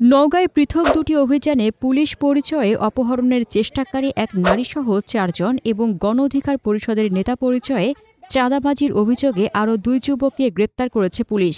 নওগাঁয় পৃথক দুটি অভিযানে পুলিশ পরিচয়ে অপহরণের চেষ্টাকারী এক নারীসহ চারজন এবং গণ অধিকার পরিষদের নেতা পরিচয়ে চাঁদাবাজির অভিযোগে আরও দুই যুবককে গ্রেপ্তার করেছে পুলিশ।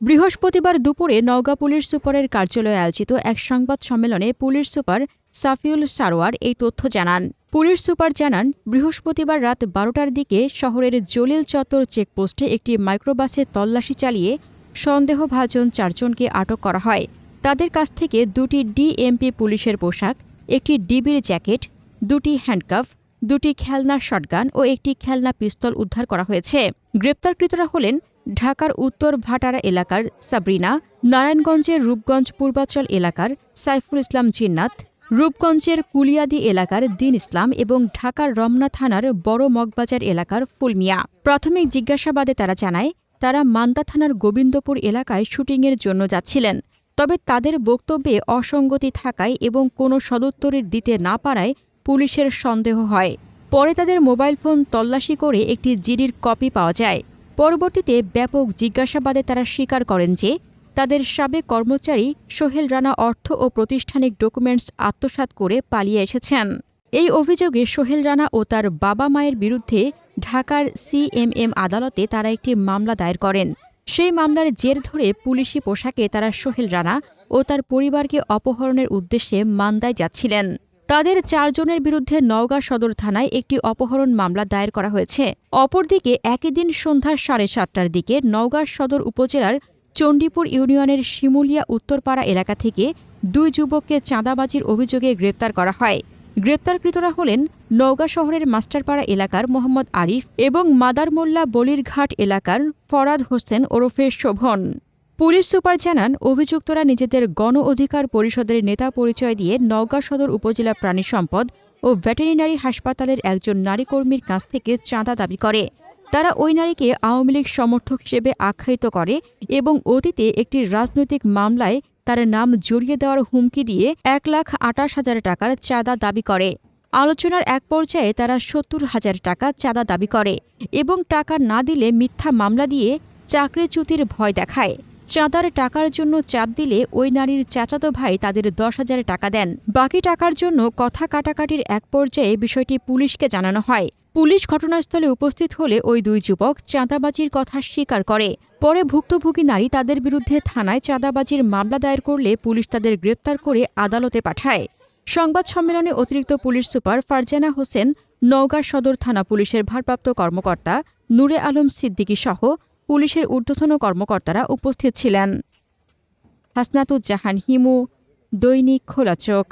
বৃহস্পতিবার দুপুরে নওগাঁ পুলিশ সুপারের কার্যালয়ে আয়োজিত এক সংবাদ সম্মেলনে পুলিশ সুপার সাফিউল সারোয়ার এই তথ্য জানান। পুলিশ সুপার জানান, বৃহস্পতিবার রাত বারোটার দিকে শহরের জলিল চত্বর চেকপোস্টে একটি মাইক্রোবাসে তল্লাশি চালিয়ে সন্দেহভাজন চারজনকে আটক করা হয়। তাদের কাছ থেকে দুটি ডিএমপি পুলিশের পোশাক, একটি ডিবির জ্যাকেট, দুটি হ্যান্ডকাফ, দুটি খেলনা শটগান ও একটি খেলনা পিস্তল উদ্ধার করা হয়েছে। গ্রেপ্তারকৃতরা হলেন ঢাকার উত্তর ভাটারা এলাকার সাবরিনা, নারায়ণগঞ্জের রূপগঞ্জ পূর্বাচল এলাকার সাইফুল ইসলাম জিন্নাত, রূপগঞ্জের কুলিয়াদি এলাকার দিন ইসলাম এবং ঢাকার রমনা থানার বড় মগবাজার এলাকার ফুলমিয়া। প্রাথমিক জিজ্ঞাসাবাদে তারা জানায়, তারা মান্দা থানার গোবিন্দপুর এলাকায় শুটিংয়ের জন্য যাচ্ছিলেন। তবে তাদের বক্তব্যে অসঙ্গতি থাকায় এবং কোনো সদুত্তরের দিতে না পারায় পুলিশের সন্দেহ হয়। পরে তাদের মোবাইল ফোন তল্লাশি করে একটি জিডির কপি পাওয়া যায়। পরবর্তীতে ব্যাপক জিজ্ঞাসাবাদে তারা স্বীকার করেন যে, তাদের সাবেক কর্মচারী সোহেল রানা অর্থ ও প্রতিষ্ঠানিক ডকুমেন্টস আত্মসাৎ করে পালিয়ে এসেছেন। এই অভিযোগে সোহেল রানা ও তার বাবা মায়ের বিরুদ্ধে ঢাকার সিএমএম আদালতে তারা একটি মামলা দায়ের করেন। সেই মামলার জের ধরে পুলিশি পোশাকে তারা সোহেল রানা ও তার পরিবারকে অপহরণের উদ্দেশ্যে মান্দায় যাচ্ছিলেন। তাদের চারজনের বিরুদ্ধে নওগাঁ সদর থানায় একটি অপহরণ মামলা দায়ের করা হয়েছে। অপরদিকে একই দিন সন্ধ্যা সাড়ে সাতটার দিকে নওগাঁ সদর উপজেলার চণ্ডীপুর ইউনিয়নের শিমুলিয়া উত্তরপাড়া এলাকা থেকে দুই যুবককে চাঁদাবাজির অভিযোগে গ্রেপ্তার করা হয়। গ্রেপ্তারকৃতরা হলেন নওগাঁ শহরের মাস্টারপাড়া এলাকার মোহাম্মদ আরিফ এবং মাদারমোল্লা বলিরঘাট এলাকার ফরাদ হোসেন ওরফে শোভন। পুলিশ সুপার জানান, অভিযুক্তরা নিজেদের গণ অধিকার পরিষদের নেতা পরিচয় দিয়ে নওগাঁ সদর উপজেলা প্রাণী সম্পদ ও ভেটেরিনারি হাসপাতালের একজন নারী কর্মীর কাছ থেকে চাঁদা দাবি করে। তারা ওই নারীকে আওয়ামী লীগ সমর্থক হিসেবে আখ্যায়িত করে এবং অতীতে একটি রাজনৈতিক মামলায় তার নাম জড়িয়ে দেওয়ার হুমকি দিয়ে এক লাখ আটাশ হাজার টাকার চাঁদা দাবি করে। আলোচনার এক পর্যায়ে তারা সত্তর হাজার টাকা চাঁদা দাবি করে এবং টাকা না দিলে মিথ্যা মামলা দিয়ে চাকরিচ্যুতির ভয় দেখায়। চাঁদার টাকার জন্য চাপ দিলে ওই নারীর চাচাতো ভাই তাদের দশ হাজার টাকা দেন। বাকি টাকার জন্য কথা কাটাকাটির এক পর্যায়ে বিষয়টি পুলিশকে জানানো হয়। পুলিশ ঘটনাস্থলে উপস্থিত হলে ওই দুই যুবক চাঁদাবাজির কথা স্বীকার করে। পরে ভুক্তভোগী নারী তাদের বিরুদ্ধে থানায় চাঁদাবাজির মামলা দায়ের করলে পুলিশ তাদের গ্রেপ্তার করে আদালতে পাঠায়। সংবাদ সম্মেলনে অতিরিক্ত পুলিশ সুপার ফারজানা হোসেন, নওগাঁ সদর থানা পুলিশের ভারপ্রাপ্ত কর্মকর্তা নূরে আলম সিদ্দিকী সহ পুলিশের ঊর্ধ্বতন কর্মকর্তারা উপস্থিত ছিলেন। হাসনাতুজ্জাহান হিমু, দৈনিক খোলা চোখ।